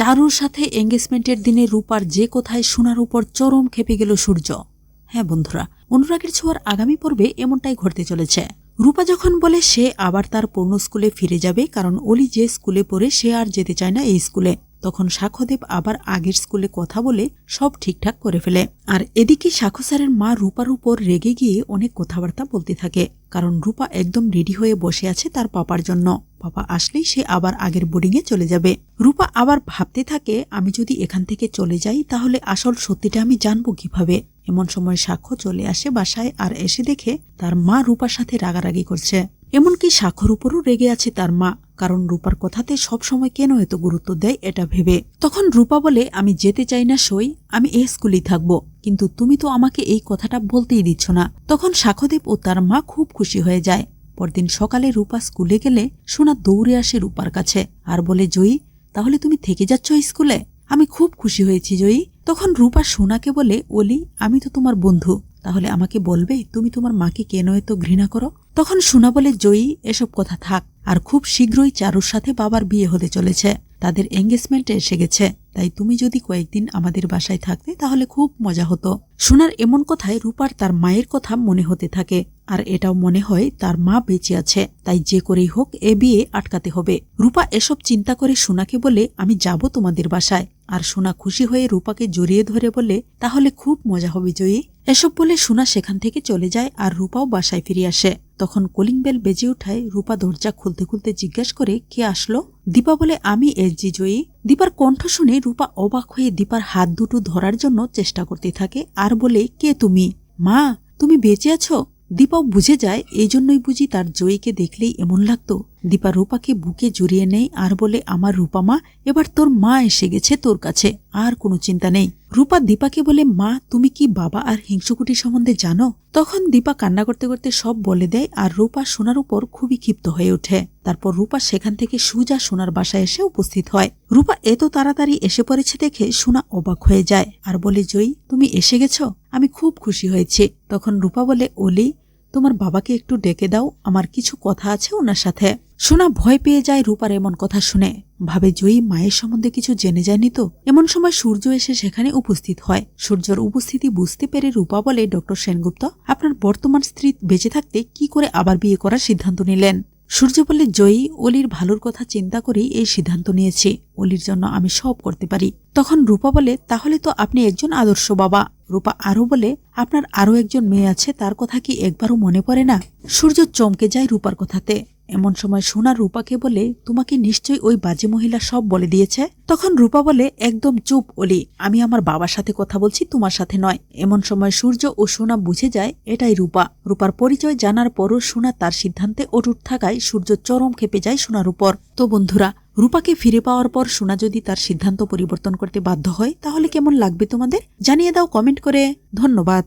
চারুর সাথে এঙ্গেজমেন্টের দিনে রূপার যে কোথায় সোনার উপর চরম খেপে গেল সূর্য। হ্যাঁ বন্ধুরা, অনুরাগের ছোঁয়ার আগামী পর্বে এমনটাই ঘটতে চলেছে। রূপা যখন বলে সে আবার তার পূর্ণ স্কুলে ফিরে যাবে, কারণ অলি যে স্কুলে পড়ে সে আর যেতে চায় না এই স্কুলে। তখন সাক্ষ্যদেব আবার আগের স্কুলে কথা বলে সব ঠিকঠাক করে ফেলে। আর এদিকে সাক্ষ্য স্যারের মা রূপার উপর রেগে গিয়ে অনেক কথাবার্তা বলতে থাকে, কারণ রূপা একদম রেডি হয়ে বসে আছে তার পাপার জন্য। পাপা আসলেই সে আবার আগের বোর্ডিংয়ে চলে যাবে। রূপা আবার ভাবতে থাকে, আমি যদি এখান থেকে চলে যাই, তাহলে আসল সত্যিটা আমি জানব কীভাবে? এমন সময় সাক্ষ্য চলে আসে বাসায় আর এসে দেখে তার মা রূপার সাথে রাগারাগি করছে। এমনকি সাক্ষর উপরও রেগে আছে তার মা। কারণ রূপার কথাতে সবসময় কেন এত গুরুত্ব দেয় এটা ভেবে। তখন রূপা বলে, আমি যেতে চাই না সই, আমি এই স্কুলেই থাকব। কিন্তু তুমি তো আমাকে এই কথাটা বলতেই দিচ্ছ না। তখন সাক্ষ্যদেব ও তার মা খুব খুশি হয়ে যায়। পরদিন সকালে রূপা স্কুলে গেলে সোনা দৌড়ে আসে রূপার কাছে আর বলে, জয়ী, তাহলে তুমি থেকে যাচ্ছ স্কুলে? আমি খুব খুশি হয়েছি, জয়ী। তখন রূপা সোনাকে বলে, ওলি, আমি তো তোমার বন্ধু। তাহলে আমাকে বলবে, তুমি তোমার মাকে কেন এত ঘৃণা করো? তখন সোনা বলে, জয়ী, এসব কথা থাক। আর খুব শীঘ্রই চারুর সাথে বাবার বিয়ে হতে চলেছে। তাদের এঙ্গেজমেন্টে এসে গেছে। তাই তুমি যদি কয়েকদিন আমাদের বাসায় থাকতে, তাহলে খুব মজা হতো। সোনার এমন কথায় রূপার তার মায়ের কথা মনে হতে থাকে, আর এটাও মনে হয় তার মা বেঁচে আছে। তাই যে করেই হোক, এ বিয়ে আটকাতে হবে। রূপা এসব চিন্তা করে সোনাকে বলে, আমি যাব তোমাদের বাসায়। আর সোনা খুশি হয়ে রূপাকে জড়িয়ে ধরে বলে, তাহলে খুব মজা হবে জয়ী। এসব বলে সোনা সেখান থেকে চলে যায় আর রূপাও বাসায় ফিরে আসে। তখন কলিং বেল বেজে উঠায় রূপা দরজা খুলতে খুলতে জিজ্ঞাসা করে, কে আসলো? দীপা বলে, আমি এসজি জয়ী। দীপার কণ্ঠ শুনে রূপা অবাক হয়ে দীপার হাত দুটো ধরার জন্য চেষ্টা করতে থাকে আর বলে, কে তুমি? মা, তুমি বেঁচে আছো? দীপাও বুঝে যায়, এই জন্যই বুঝি তার জয়ীকে দেখলেই এমন লাগতো। দীপা রূপাকে বুকে জড়িয়ে নেয় আর বলে, আমার রূপা মা, এবার তোর মা এসে গেছে তোর কাছে, আর কোনো চিন্তা নেই। রূপা দীপাকে বলে, মা, তুমি কি বাবা আর হিংসুকুটি সম্বন্ধে জানো? তখন দীপা কান্না করতে করতে সব বলে দেয় আর রূপা সোনার উপর খুবই ক্ষিপ্ত হয়ে ওঠে। তারপর রূপা সেখান থেকে সুজা সোনার বাসায় এসে উপস্থিত হয়। রূপা এত তাড়াতাড়ি এসে পড়েছে দেখে সোনা অবাক হয়ে যায় আর বলে, জয়ী, তুমি এসে গেছো? আমি খুব খুশি হয়েছি। তখন রূপা বলে ওলি তোমার বাবাকে একটু ডেকে দাও, আমার কিছু কথা আছে ওনার সাথে। সোনা ভয় পেয়ে যায় রূপার এমন কথা শুনে। ভাবে জয়ী মায়ের সম্বন্ধে কিছু জেনে যায়নি তো? এমন সময় সূর্য এসে সেখানে উপস্থিত হয়। সূর্যর উপস্থিতি বুঝতে পেরে রূপা বলে, ডক্টর সেনগুপ্ত, আপনার বর্তমান স্ত্রী বেঁচে থাকতে কি করে আবার বিয়ে করার সিদ্ধান্ত নিলেন? সূর্য বলে, জয়ী, অলির ভালোর কথা চিন্তা করেই এই সিদ্ধান্ত নিয়েছি। অলির জন্য আমি সব করতে পারি। তখন রূপা বলে, তাহলে তো আপনি একজন আদর্শ বাবা। রূপা আরও বলে, আপনার আরও একজন মেয়ে আছে, তার কথা কি একবারও মনে পড়ে না? সূর্য চমকে যায় রূপার কথাতে। এমন সময় সোনা রূপাকে বলে, তোমাকে নিশ্চয়ই ওই বাজে মহিলা সব বলে দিয়েছে? তখন রূপা বলে, একদম চুপ, অলি। আমি আমার বাবার সাথে কথা বলছি, তোমার সাথে নয়। এমন সময় সূর্য ও সোনা বুঝে যায়, এটাই রূপা। রূপার পরিচয় জানার পরও সোনা তার সিদ্ধান্তে অটুট থাকায় সূর্য চরম খেপে যায় সোনার উপর। তো বন্ধুরা রূপাকে ফিরে পাওয়ার পর সোনা যদি তার সিদ্ধান্ত পরিবর্তন করতে বাধ্য হয়, তাহলে কেমন লাগবে তোমাদের? জানিয়ে দাও কমেন্ট করে। ধন্যবাদ।